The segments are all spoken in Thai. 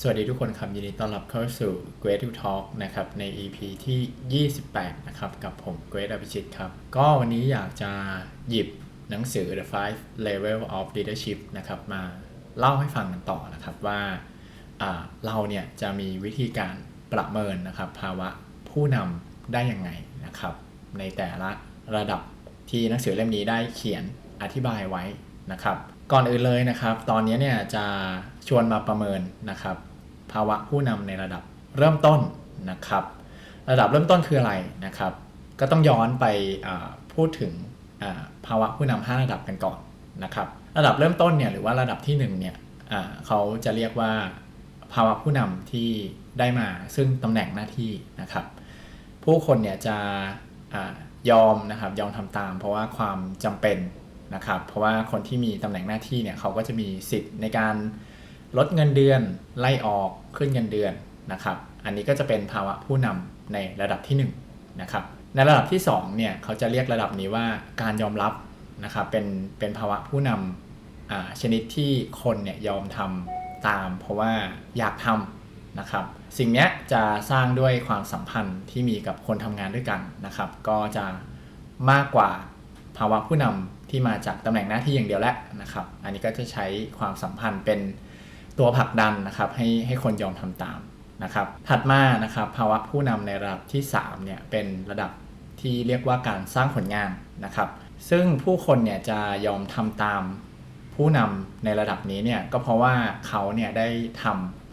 สวัสดีทุกคนครับ ยินดีต้อนรับเข้าสู่ Great to Talk นะครับใน EP ที่ 28 นะครับ กับผม Great อภิชิตครับ ก็วันนี้อยากจะหยิบหนังสือ The Five Level of Leadership นะครับ มาเล่าให้ฟังกันต่อนะครับว่าอ่าเราเนี่ยจะมีวิธีการประเมินนะครับ ภาวะผู้นำได้ยังไงนะครับ ในแต่ละระดับที่หนังสือเล่มนี้ได้เขียนอธิบายไว้นะครับก่อนอื่นเลยนะครับ ตอนนี้เนี่ยจะชวนมาประเมินนะครับ ภาวะผู้นำในระดับเริ่มต้นนะครับ ระดับเริ่มต้นคืออะไรนะครับ ก็ต้องย้อนไปพูดถึงภาวะผู้นำห้าระดับกันก่อนนะครับ ระดับเริ่มต้นเนี่ยหรือว่าระดับที่หนึ่งเนี่ยเขาจะเรียกว่าภาวะผู้นำที่ได้มาซึ่งตำแหน่งหน้าที่นะครับ ผู้คนเนี่ยจะอายอมนะครับยอมทำตาม เพราะว่าความจำเป็นนะครับ เพราะว่าคนที่มีตำแหน่งหน้าที่เนี่ยเขาก็จะมีสิทธิ์ในการ ลดเงินเดือน ไล่ออกขึ้นเงินเดือนนะครับ อันนี้ก็จะเป็นภาวะผู้นำในระดับที่1นะครับในระดับที่2เนี่ยเขาจะเรียกระดับนี้ว่าการยอมรับนะครับเป็นเป็นภาวะผู้นำอ่าชนิดที่คนเนี่ยยอมทำตาม เพราะว่าอยากทำนะครับ สิ่งนี้จะสร้างด้วยความสัมพันธ์ที่มีกับคนทำงานด้วยกันนะครับ ก็จะมากกว่าภาวะผู้นำที่มาจากตำแหน่งหน้าที่อย่างเดียวแหละนะครับ อันนี้ก็จะใช้ความสัมพันธ์เป็น ตัวผลักดันนะครับให้ให้คนยอมทำตามนะครับ ถัดมานะครับภาวะผู้นำในระดับที่3เนี่ยเป็นระดับที่เรียกว่าการสร้างผลงานนะครับ ซึ่งผู้คนเนี่ยจะยอมทำตามผู้นำในระดับนี้เนี่ยก็เพราะว่าเขาเนี่ยได้ท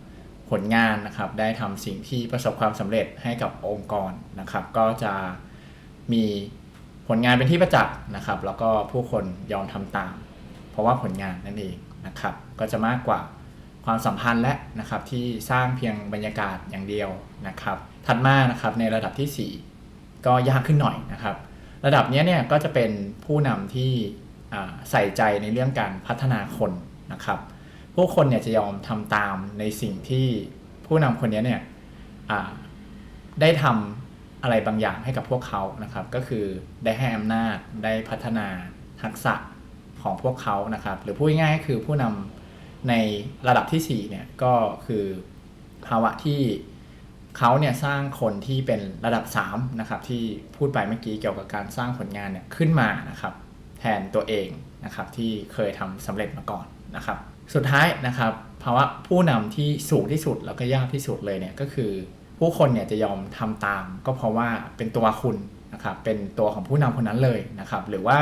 ำผลงานนะครับ ได้ทำสิ่งที่ประสบความสำเร็จให้กับองค์กรนะครับ ก็จะมีผลงานเป็นที่ประจักษ์นะครับ แล้วก็ผู้คนยอมทำตาม เพราะว่าผลงานนั่นเองนะครับ ก็จะมากกว่า ความสัมพันธ์และนะครับที่สร้างเพียงบรรยากาศอย่างเดียวนะครับ ถัดมานะครับในระดับที่ 4 ก็ยากขึ้นหน่อยนะครับ ระดับนี้เนี่ยก็จะเป็นผู้นำที่ใส่ใจในเรื่องการพัฒนาคนนะครับ ผู้คนเนี่ยจะยอมทำตามในสิ่งที่ผู้นำคนนี้เนี่ยได้ทำอะไรบางอย่างให้กับพวกเขานะครับ ก็คือได้ให้อำนาจได้พัฒนาทักษะของพวกเขานะครับ หรือพูดง่ายๆคือผู้นำ ในระดับที่4เนี่ยก็คือภาวะที่เขาเนี่ยสร้างคนที่เป็นระดับ3นะครับที่พูดไปเมื่อกี้เกี่ยวกับการสร้างผลงานเนี่ยขึ้นมานะครับแทนตัวเองนะครับที่เคยทำสำเร็จมาก่อนนะครับ สุดท้ายนะครับภาวะผู้นำที่สูงที่สุดแล้วก็ยากที่สุดเลยเนี่ยก็คือผู้คนเนี่ยจะยอมทำตาม ก็เพราะว่าเป็นตัวคุณนะครับเป็นตัวของผู้นำคนนั้นเลยนะครับหรือว่า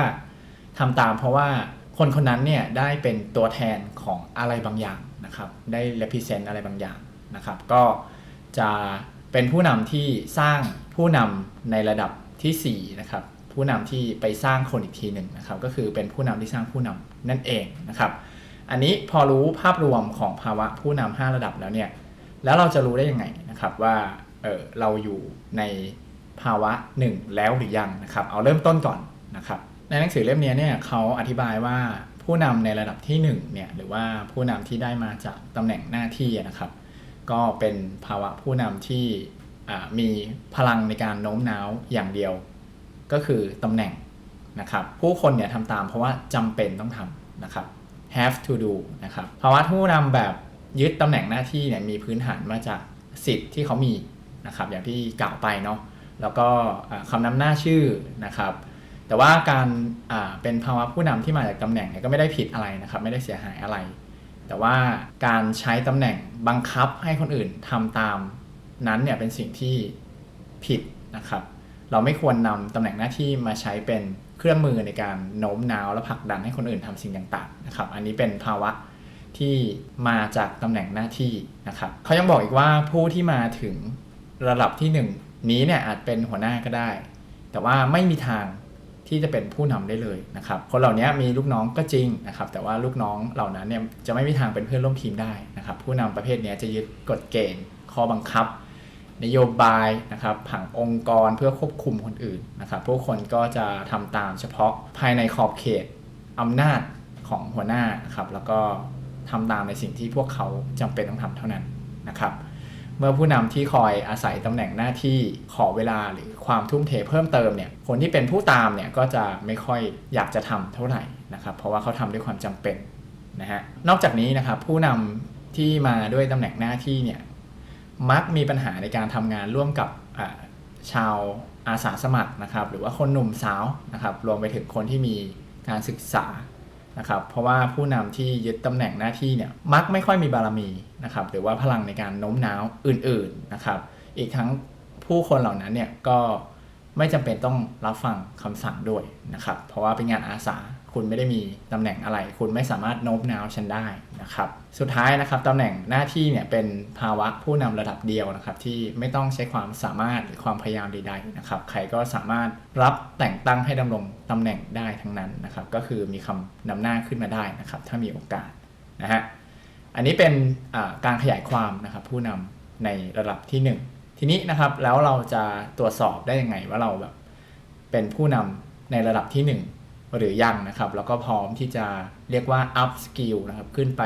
ทำตามเพราะว่า คนคนนั้นเนี่ยได้เป็นตัวแทนของอะไรบางอย่างนะครับ ได้ represent อะไรบางอย่างนะครับ ก็จะเป็นผู้นำที่สร้างผู้นำในระดับที่4นะครับผู้นำที่ไปสร้างคนอีกทีหนึ่งนะครับ ก็คือเป็นผู้นำที่สร้างผู้นำนั่นเองนะครับ อันนี้พอรู้ภาพรวมของภาวะผู้นำห้าระดับแล้วเนี่ยแล้วเราจะรู้ได้ยังไงนะครับว่าเออเราอยู่ในภาวะหนึ่งแล้วหรือยังนะครับ เอาเริ่มต้นก่อนนะครับ ในหนังสือเล่มนี้เนี่ยเขาอธิบายว่าผู้นำในระดับที่1เนี่ยหรือว่าผู้นำที่ได้มาจากตำแหน่งหน้าที่นะครับ ก็เป็นภาวะผู้นำที่มีพลังในการโน้มน้าวอย่างเดียว ก็คือตำแหน่งนะครับ ผู้คนเนี่ยทำตามเพราะว่าจำเป็นต้องทำนะครับ have to do นะครับภาวะผู้นำแบบยึดตำแหน่งหน้าที่เนี่ยมีพื้นฐานมาจากสิทธิ์ที่เขามีนะครับอย่างที่กล่าวไปเนาะแล้วก็คำนำหน้าชื่อนะครับ แต่ว่าการเป็นภาวะผู้นำที่มาจากตำแหน่งเนี่ยก็ไม่ได้ผิดอะไรนะครับ ไม่ได้เสียหายอะไร แต่ว่าการใช้ตำแหน่งบังคับให้คนอื่นทำตามนั้นเนี่ยเป็นสิ่งที่ผิดนะครับ เราไม่ควรนำตำแหน่งหน้าที่มาใช้เป็นเครื่องมือในการโน้มน้าวและผลักดันให้คนอื่นทำสิ่งต่างๆนะครับ อันนี้เป็นภาวะที่มาจากตำแหน่งหน้าที่นะครับเขายังบอกอีกว่าผู้ที่มาถึงระดับที่หนึ่งนี้เนี่ยอาจเป็นหัวหน้าก็ได้ แต่ว่าไม่มีทาง ที่จะเป็นผู้นำได้เลยนะครับคนเหล่านี้มีลูกน้องก็จริงนะครับแต่ว่าลูกน้องเหล่านั้นเนี่ยจะไม่มีทางเป็นเพื่อนร่วมทีมได้นะครับผู้นำประเภทนี้จะยึดกฎเกณฑ์ข้อบังคับ นโยบายนะครับผังองค์กรเพื่อควบคุมคนอื่นนะครับผู้คนก็จะทำตามเฉพาะภายในขอบเขตอำนาจของหัวหน้านะครับแล้วก็ทำตามในสิ่งที่พวกเขาจำเป็นต้องทำเท่านั้นนะครับ เมื่อผู้นำที่คอยอาศัยตำแหน่งหน้าที่ขอเวลาหรือความทุ่มเทเพิ่มเติมเนี่ยคนที่เป็นผู้ตามเนี่ยก็จะไม่ค่อยอยากจะทำเท่าไหร่นะครับเพราะว่าเขาทำด้วยความจำเป็นนะฮะนอกจากนี้นะครับผู้นำที่มาด้วยตำแหน่งหน้าที่เนี่ยมักมีปัญหาในการทำงานร่วมกับชาวอาสาสมัครนะครับหรือว่าคนหนุ่มสาวนะครับรวมไปถึงคนที่มีการศึกษา นะครับเพราะว่าผู้นำที่ยึดตำแหน่งหน้าที่เนี่ยมักไม่ค่อยมีบารมีนะครับหรือว่าพลังในการโน้มน้าวอื่นๆนะครับอีกทั้งผู้คนเหล่านั้นเนี่ยก็ไม่จำเป็นต้องรับฟังคำสั่งด้วยนะครับเพราะว่าเป็นงานอาสา คุณไม่ได้มีตำแหน่งอะไร คุณไม่สามารถโน้มน้าวฉันได้นะครับ สุดท้ายนะครับตำแหน่งหน้าที่เนี่ยเป็นภาวะผู้นำระดับเดียวนะครับ ที่ไม่ต้องใช้ความสามารถหรือความพยายามใดๆนะครับ ใครก็สามารถรับแต่งตั้งให้ดำรงตำแหน่งได้ทั้งนั้นนะครับ ก็คือมีคำนำหน้าขึ้นมาได้นะครับ ถ้ามีโอกาสนะฮะอันนี้เป็นการขยายความนะครับ ผู้นำในระดับที่ 1 ทีนี้นะครับแล้วเราจะตรวจสอบได้ยังไงว่าเราแบบเป็นผู้นำในระดับที่ 1 หรือยังนะครับ แล้วก็พร้อมที่จะเรียกว่า up skill นะครับ ขึ้นไป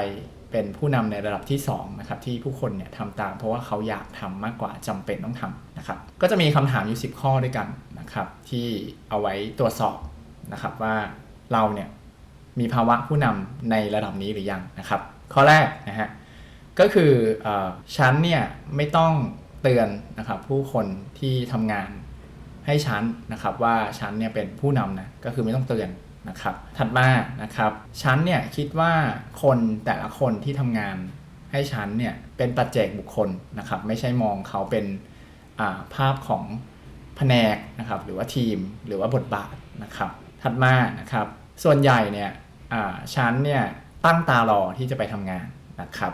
เป็นผู้นำในระดับที่2นะครับที่ผู้คนเนี่ยทำตาม เพราะว่าเขาอยากทำมากกว่าจำเป็นต้องทำนะครับ ก็จะมีคำถามอยู่ 10 ข้อด้วยกันนะครับ ที่เอาไว้ตรวจสอบนะครับว่าเราเนี่ยมีภาวะผู้นำในระดับนี้หรือยังนะครับ ข้อแรกนะฮะก็คือออฉันเนี่ยไม่ต้องเตือนนะครับผู้คนที่ทำงาน ให้ฉันนะครับว่าฉันเนี่ยเป็นผู้นำนะก็คือไม่ต้องเตือนนะครับถัดมานะครับฉันเนี่ยคิดว่าคนแต่ละคนที่ทำงานให้ฉันเนี่ยเป็นปัจเจกบุคคลนะครับไม่ใช่มองเขาเป็นาภาพของแผนกนะครับหรือว่าทีมหรือว่าบทบาทนะครับถัดมานะครับส่วนใหญ่เนี่ยอ่าฉันเนี่ยตั้งตารอที่จะไปทำงานนะครับ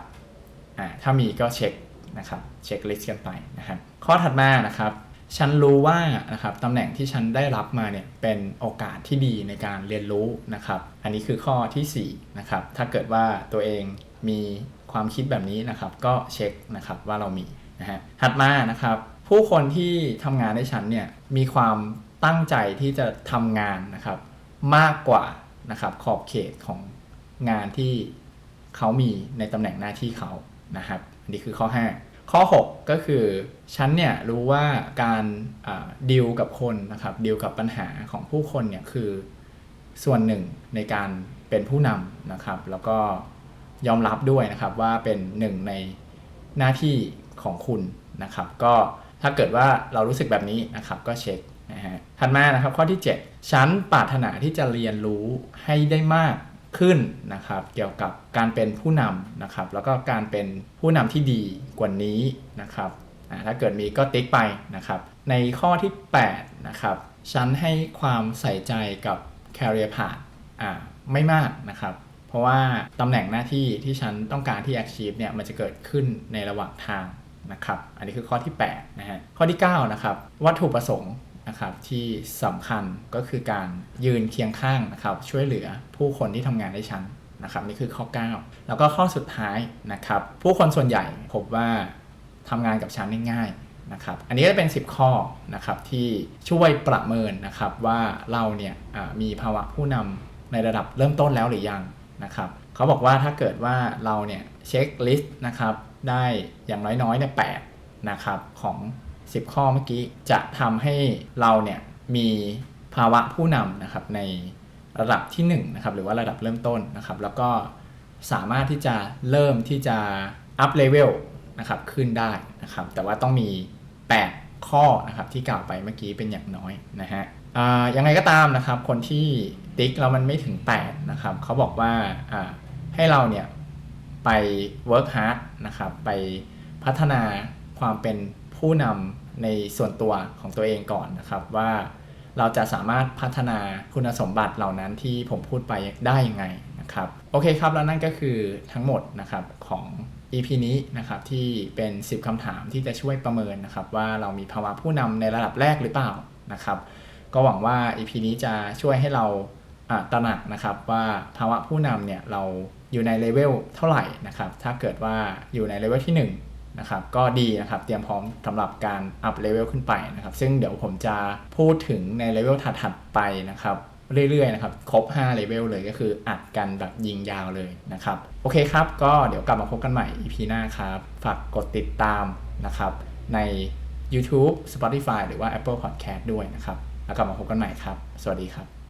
อ่าถ้ามีก็เช็คนะครับเช็คลิสต์กันไปนะครับข้อถัดมานะครับ ฉันรู้ว่านะครับตำแหน่งที่ฉันได้รับมาเนี่ยเป็นโอกาสที่ดีในการเรียนรู้นะครับ อันนี้คือข้อที่4นะครับถ้าเกิดว่าตัวเองมีความคิดแบบนี้นะครับก็เช็คนะครับว่าเรามีนะฮะถัดมานะครับ ผู้คนที่ทำงานให้ฉันเนี่ยมีความตั้งใจที่จะทำงานนะครับมากกว่านะครับขอบเขตของงานที่เขามีในตำแหน่งหน้าที่เขานะครับอันนี้คือข้อ 5 ข้อ 6 ก็คือฉันเนี่ยรู้ว่าการดีลกับคนนะครับดีลกับปัญหาของผู้คนเนี่ยคือส่วนหนึ่งในการเป็นผู้นำนะครับ แล้วก็ยอมรับด้วยนะครับว่าเป็นหนึ่งในหน้าที่ของคุณนะครับ ก็ถ้าเกิดว่าเรารู้สึกแบบนี้นะครับก็เช็คนะฮะถัดมานะครับข้อที่ 7 ฉันปรารถนาที่จะเรียนรู้ให้ได้มาก ขึ้นนะครับเกี่ยวกับการเป็นผู้นำนะครับแล้วก็การเป็นผู้นำที่ดีกว่านี้นะครับถ้าเกิดมีก็ติ๊กไปนะครับในข้อที่8นะครับฉันให้ความใส่ใจกับ career path อ่าไม่มากนะครับเพราะว่าตำแหน่งหน้าที่ที่ฉันต้องการที่ achieve เนี่ยมันจะเกิดขึ้นในระหว่างทางนะครับอันนี้คือข้อที่8นะฮะข้อที่9นะครับวัตถุประสงค์ นะครับที่สำคัญก็คือการยืนเคียงข้างนะครับช่วยเหลือผู้คนที่ทำงานได้ชั้นนะครับนี่คือข้อ 9 แล้วก็ข้อสุดท้ายนะครับผู้คนส่วนใหญ่พบว่าทำงานกับชั้นได้ง่ายนะครับอันนี้ก็เป็น 10 ข้อนะครับที่ช่วยประเมินนะครับว่าเราเนี่ยมีภาวะผู้นำในระดับเริ่มต้นแล้วหรือยังนะครับเขาบอกว่าถ้าเกิดว่าเราเนี่ยเช็คลิสต์นะครับได้อย่างน้อยๆเนี่ยแนะครับของ 10 ข้อเมื่อกี้จะทำให้เราเนี่ยมีภาวะผู้นำนะครับในระดับที่1นะครับหรือว่าระดับเริ่มต้นนะครับ แล้วก็สามารถที่จะเริ่มที่จะอัพเลเวลนะครับขึ้นได้นะครับ แต่ว่าต้องมี 8 ข้อนะครับที่กล่าวไปเมื่อกี้เป็นอย่างน้อยนะฮะยังไงก็ตามนะครับ คนที่ติ๊กเรามันไม่ถึง 8 นะครับเขาบอกว่าให้เราเนี่ยไป work hard นะครับ ไปพัฒนาความเป็นผู้นำ ในส่วนตัวของตัวเองก่อนนะครับว่าเราจะสามารถพัฒนาคุณสมบัติเหล่านั้นที่ผมพูดไปได้ยังไงนะครับโอเคครับแล้วนั่นก็คือทั้งหมดนะครับของ EP นี้นะครับที่เป็น 10คำถามที่จะช่วยประเมินนะครับว่าเรามีภาวะผู้นำในระดับแรกหรือเปล่านะครับก็หวังว่า EP นี้จะช่วยให้เราอ่าตระหนักนะครับว่าภาวะผู้นำเนี่ยเราอยู่ในเลเวลเท่าไหร่นะครับถ้าเกิดว่าอยู่ในเลเวลที่ 1 นะครับก็ดีนะครับเตรียมพร้อมสำหรับการอัพเลเวลขึ้นไปนะครับซึ่งเดี๋ยวผมจะพูดถึงในเลเวลถัดๆไปนะครับเรื่อยๆนะครับครบ5เลเวลเลยก็คืออัดกันแบบยิงยาวเลยนะครับโอเคครับ ก็เดี๋ยวกลับมาพบกันใหม่ EP หน้าครับ ฝากกดติดตามนะครับใน YouTube Spotify หรือว่า Apple Podcast ด้วยนะครับ แล้วกลับมาพบกันใหม่ครับ สวัสดีครับ